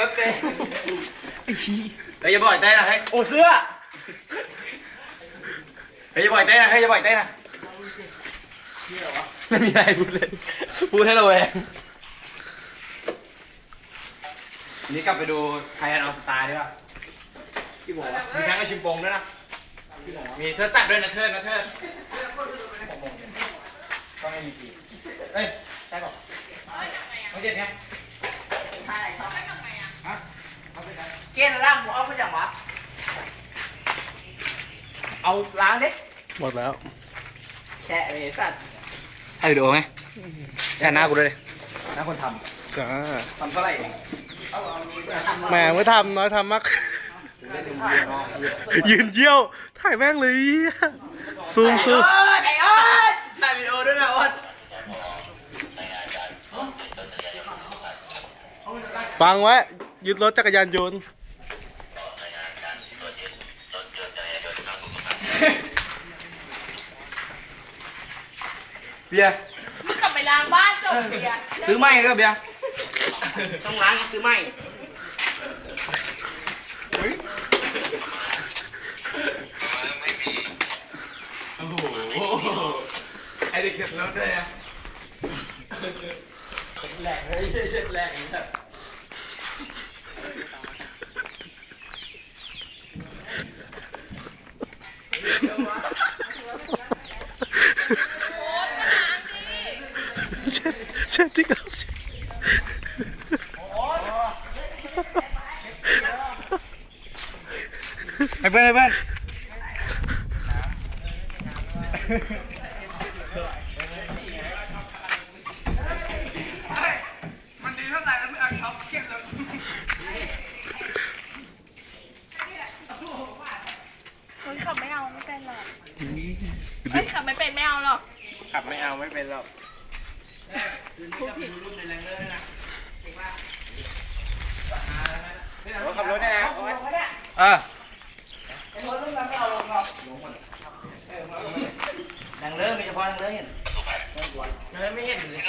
ป๊บเดียวไอ้ชี้เฮ้ยอย่าบ่อยเต้นนะเฮ้ยโอ้เสื้อเฮ้ยอย่าบ่อยเต้นนะเฮ้ยอย่าบ่อยเต้นนะไม่มีอะไรพูดเลยพูดให้เราแวงวันนี้กลับไปดูไทยแลนด์ออสตาร์ดีกว่าพี่บอกว่ามีแข่งกับชิมปงด้วยนะมีเทิดสัตว์ด้วยนะเทิดนะเทิดก็ไม่มีปีเฮ้ยใช่ป่ะไม่เจ็บไงเก ณฑ์ล่างหมูเอาไปจากหมาเอาล้างดิหมดแล้วแช่เลยสัตว์ถ่ายวิดีโอไงแทนหน้ากูด้วยดิหน้าคนทจ้าำทำเท่าไหร่เองแหมไม่ทำน้อยทำมาก ยืนเยี่ยว ถ่ายแม่งเลยซูมซูมเอ้ยไอ้เอ้ยถ่ายวิดีโอด้วยนะอ้นฟังไว้ ยึดรถจักรยานยนต์ เบียร์มึงกลับไปล้างบ้านจบเบียร์ซื้อไหมก็เบียร์ต้องล้างซื้อไหมโอ้โหไอเด็กเก็บรถด้วยอะแหลกเลยเช็ดแหลกแบบ เช็ดเช็ดที่กับเช็ดไอเพื่อนไอเพื่อนมันดีเท่าไหร่แล้วไม่เอาเขาเก็ บเลยเฮ้ยขับไม่เอาไม่เป็นหรอกเฮ้ยขับไม่เป็นไม่เอาหรอกขับไม่เอาไม่เป็นหรอกขับรถได้แล้วเออนางเลิกมีเฉพาะนางเลิกเห็นไม่เห็นเลย